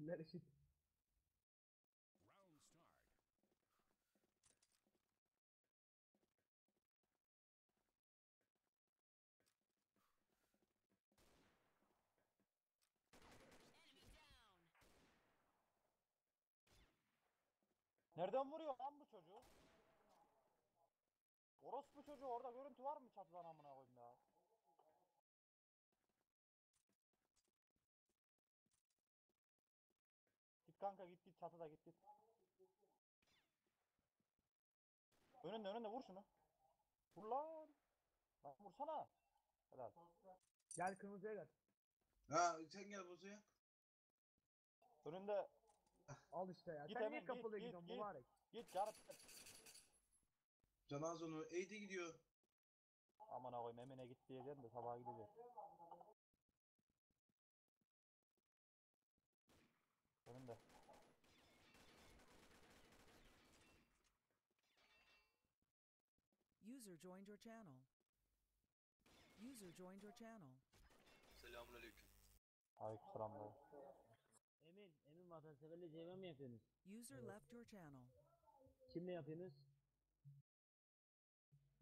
Killer eşit. Nereden vuruyor lan bu çocuğu? Orospu çocuğu orada görüntü var mı çatıdan amına koyayım ya? Kanka git git çatıda git git. Önünde önünde vur şunu. Vur lan. Lan vursana. Helal. Gel kırmızıya gel. Ha sen gel bozuya. Önünde Al işte ya. Git Sen hemen, niye git, kapalı git, gidiyorsun git. mübarek? git yarıp. Canazonu E'de gidiyor. Aman koyayım Emine git diyeceğim de sabaha gidecek. Önünde. User joined your channel. User joined your channel. Selamünaleyküm. Aleykümselam. Emin, Emin vatanseverle CV mi yapıyorsunuz? User left your channel. Kimle yapıyorsunuz?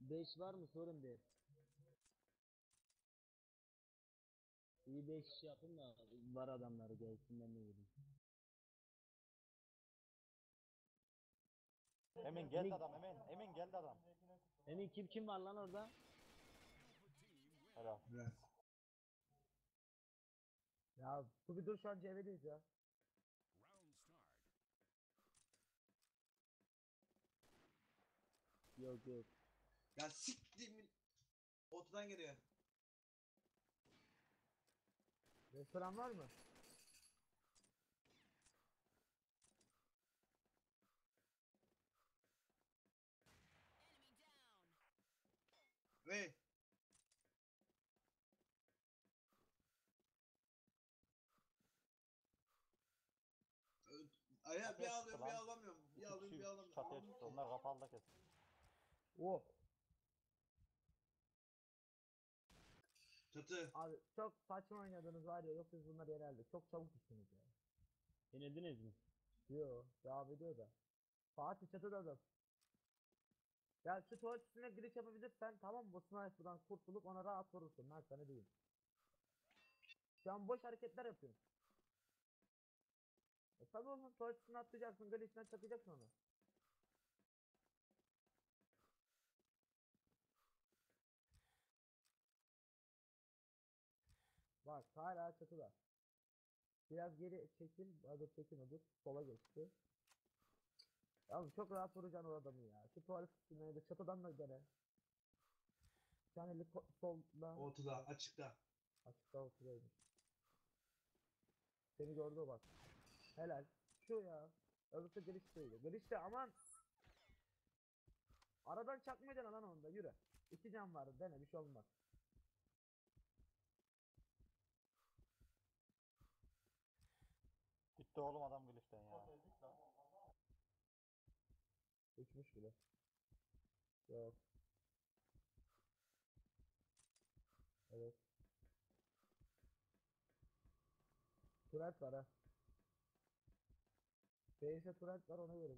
5 var mı sorun değil. İyi 5 kişi yapın da var adamları gelsin ben de geleyim. Emin geldi adam Emin. Emin geldi adam. Emin kim kim var lan orada? Helal. Evet. Ya bu bir dur şu an CV'deyiz ya. Round start. Yok yok. Ya siktimin. Ortadan geliyor. Restoran var mı? Ve Aya bir alıyorum çıktı bir lan. alamıyorum. Bir İki alıyorum kişi bir alamıyorum. çatıya çıktı. Onlar kapalı da kes. Oh. Çatı. Abi çok saçma oynadınız var ya yok siz bunları yenerdik. Çok çabuk düştünüz ya. Denediniz mi? Yo devam ediyor da. Fatih çatıda adam. Ya şu tuvalet üstüne giriş yapabilirsen tamam bu sniper'dan kurtulup ona rahat vurursun ben sana diyeyim. Şu an boş hareketler yapıyorsun. E tabi oğlum tuvalet üstüne atlayacaksın glitch'den çakacaksın onu. Bak hala çatıda. Biraz geri çekil, hadi çekin odur. Sola geçti. Ya oğlum çok rahat vuracaksın o adamı ya. Şu tuvalet üstüne da çatıdan da. Bir tane eli solda. Ortada açıkta. Açıkta ortadaymış. Seni gördü o bak. Helal. Şu ya. Öbürse glitch'teydi. Glitch'te aman. Aradan çakmayacaksın lan onda yürü. İki can var dene bir şey olmaz. Bitti oğlum adam glitch'ten ya. Uçmuş bile. Yok. Evet. Turet var ha. Beyse turet var ona göre.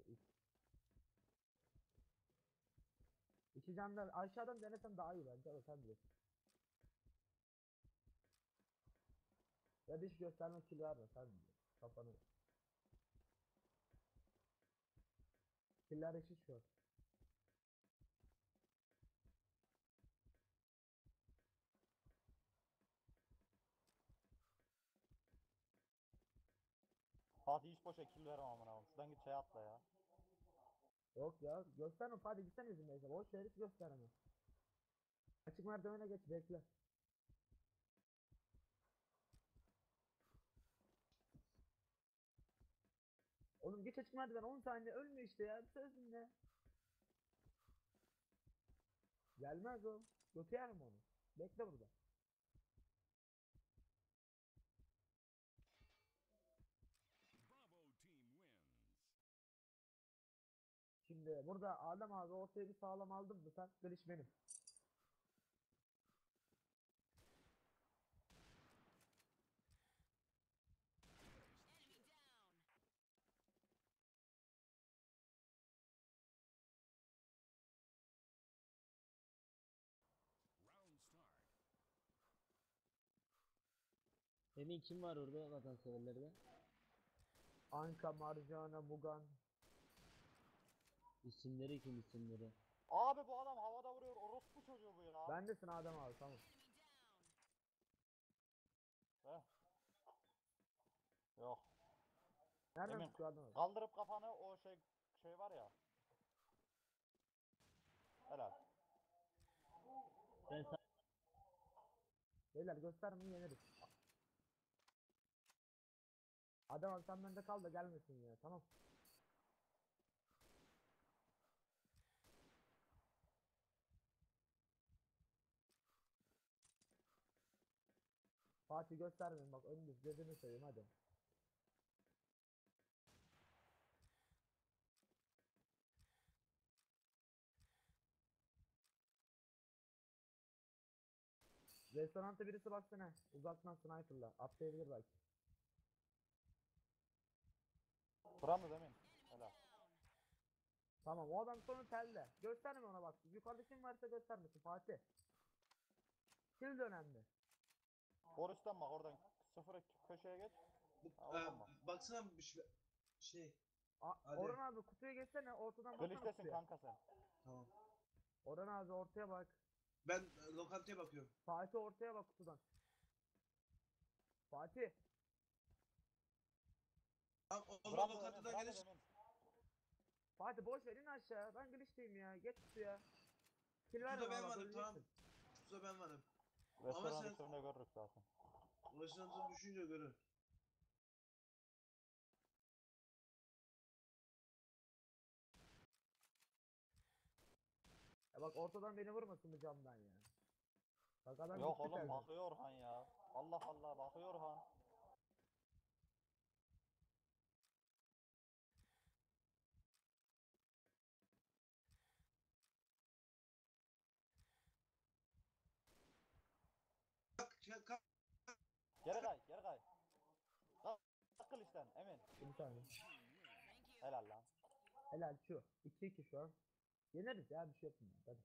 İki candan aşağıdan denesem daha iyi bence ama sen bilirsin. Ya diş gösterme kill verme sen bilirsin. Kafanı. Killer eşit şu an. Hadi hiç boşa kill verme amına koyayım. Şuradan git şey atla ya. Yok ya gösterme hadi gitsene izin Boş ver hiç gösterme. Açık merdivene geç bekle. Oğlum geç açık merdiven 10 saniye ölme işte ya söz dinle. Gelmez o. Götü yerim onu. Bekle burada. Şimdi burada Adem abi ortaya bir sağlam aldın mı sen? Geliş benim. Emin kim var orada vatanseverlerde? Anka, Marjana, Mugan. İsimleri kim isimleri? Abi bu adam havada vuruyor. Orospu çocuğu bu ya. Bendesin Adem abi tamam. Heh. Yok. Nereden Emin. çıkıyor Adem abi? Kaldırıp kafanı o şey şey var ya. Helal. Ben Beyler gösterme yeneriz. Adem abi sen bende kal da gelmesin ya tamam. Fatih göstermeyin bak önünüz gözünü seveyim hadi. Restoranta birisi baksana. Uzaktan sniperla. Atlayabilir belki. Burandı demin. Helal. Tamam o adam sonra telde. Gösterme ona bak. Yukarıda kim varsa göstermesin Fatih. Kill önemli. Boris'ten bak oradan sıfır köşeye geç. E, tamam. baksana bir şey. Şey. A Hadi. Orhan abi kutuya geçsene ortadan baksana Glitch'tesin kutuya. kanka sen. Tamam. Orhan abi ortaya bak. Ben e, lokantaya bakıyorum. Fatih ortaya bak kutudan. Fatih. Tamam, o zaman Burandı demin. lokantadan Burandı gelir. demin. Fatih boş ver in aşağı. Ben glitch'teyim ya. Geç kutuya. Kill verme ben varım tamam. Kutuda ben varım. Restoran sen- üstünde görürüz zaten. Ulaşınca düşünce görür. Ya bak ortadan beni vurmasın bu camdan ya. Bak adam Yok gitti oğlum bakıyor Orhan ya. Allah Allah bakıyor Orhan. Kalk, kalk, kalk. Geri kay, geri kay. Kalk, kalk Emin. Bir saniye. Helal lan. Helal şu. 2-2 şu an. Yeneriz ya bir şey yapın. Hadi.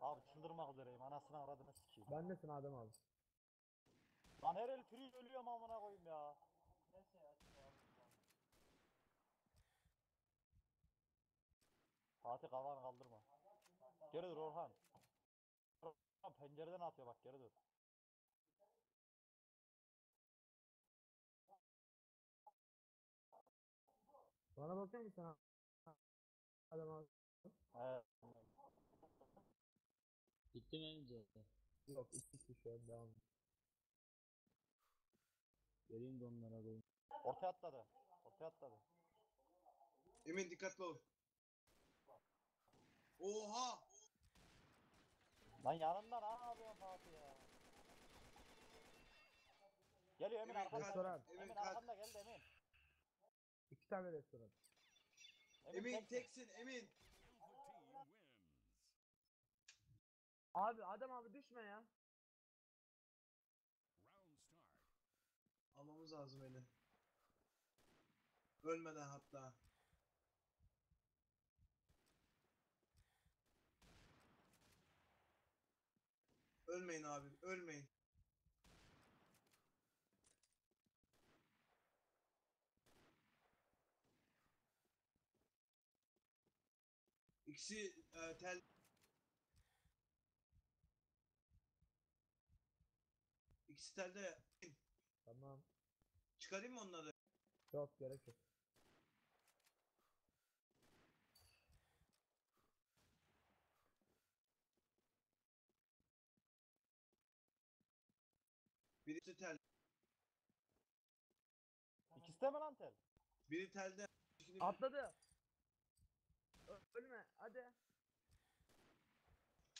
Abi çıldırmak üzereyim. Anasını aradığını sikeyim. Bendesin Adem abi. Lan her el free ölüyorum amına koyayım ya. Fatih kafanı kaldırma. Geri dur Orhan. Orhan pencereden atıyor bak geri dur. Bana bakıyor musun ha? Adem abi. Evet. Bitti mi önce? Yok 2-2 şu an devam. Göreyim de onlara koyayım. Ortaya atladı. Ortaya atladı. Emin dikkatli ol. Oha! Lan yanında ne yapıyorsun Fatih ya? Geliyor Emin Emin arkanda. Restoran. Emin Emin kalk. arkanda geldi Emin. İki tane restoran. Emin teksin. teksin Emin. Abi Adem abi düşme ya. Almamız lazım beni. Ölmeden hatta. Ölmeyin abi, ölmeyin. İkisi e, tel İkisi telde Tamam. çıkarayım mı onları? Yok gerek yok. Birisi tel, İkisi de mi lan tel? biri telde. ikini- Atladı. Ö- Ölme hadi.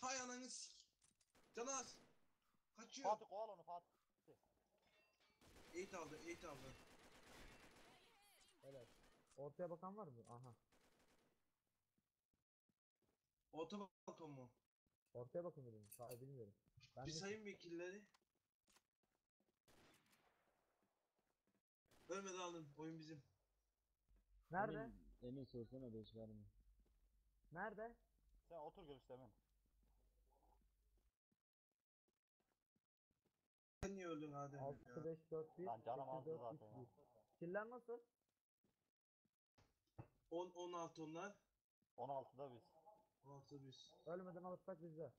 Hay ananı sik. Canaz. Kaçıyor. Fatih koval onu Fatih. Eğit aldı, eğit aldı. Evet. Ortaya bakan var mı? Aha. Orta balkon mu? Ortaya bakın dedim. Hayır bilmiyorum. Ben Bir de- sayın vekilleri. Ölmeden alın. Oyun bizim. Nerede? Emin, Emin sorsana 5 var mı? Nerede? Sen otur görüşte Emin. Sen niye öldün Adem 6 ya? 5 4 1 Lan canım 8 aldı 4 zaten 3 ya. 1. Killer nasıl? 10 16 onlar. 16'da biz. 16 biz. Ölmeden alırsak bizde.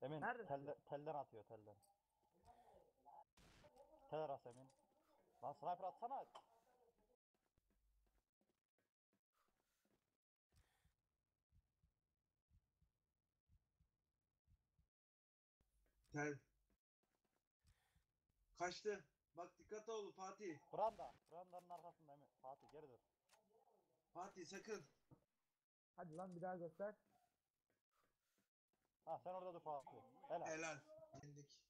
Emin Neredesin? telde, telden atıyor telden. Tel arası Emin. Lan sniper atsana. Tel. Kaçtı. Bak dikkat ol Fatih. Branda. Branda'nın arkasında Emin. Fatih geri dur. Fatih sakın. Hadi lan bir daha göster. Ha sen orada dur Fatih. Helal. Helal. Yendik.